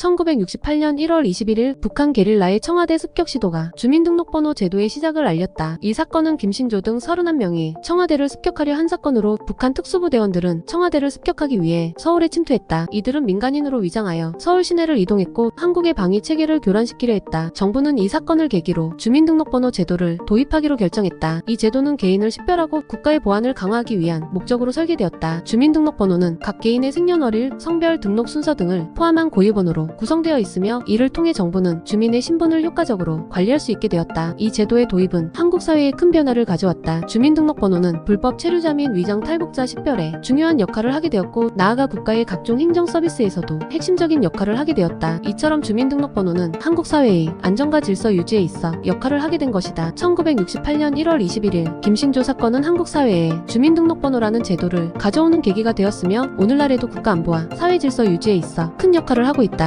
1968년 1월 21일 북한 게릴라의 청와대 습격 시도가 주민등록번호 제도의 시작을 알렸다. 이 사건은 김신조 등 31명이 청와대를 습격하려 한 사건으로 북한 특수부대원들은 청와대를 습격하기 위해 서울에 침투했다. 이들은 민간인으로 위장하여 서울 시내를 이동했고 한국의 방위 체계를 교란시키려 했다. 정부는 이 사건을 계기로 주민등록번호 제도를 도입하기로 결정했다. 이 제도는 개인을 식별하고 국가의 보안을 강화하기 위한 목적으로 설계되었다. 주민등록번호는 각 개인의 생년월일, 성별, 등록 순서 등을 포함한 고유번호로 구성되어 있으며 이를 통해 정부는 주민의 신분을 효과적으로 관리할 수 있게 되었다. 이 제도의 도입은 한국 사회에 큰 변화를 가져왔다. 주민등록번호는 불법 체류자 및 위장 탈북자 식별에 중요한 역할을 하게 되었고 나아가 국가의 각종 행정 서비스에서도 핵심적인 역할을 하게 되었다. 이처럼 주민등록번호는 한국 사회의 안정과 질서 유지에 있어 역할을 하게 된 것이다. 1968년 1월 21일 김신조 사건은 한국 사회에 주민등록번호라는 제도를 가져오는 계기가 되었으며 오늘날에도 국가 안보와 사회 질서 유지에 있어 큰 역할을 하고 있다.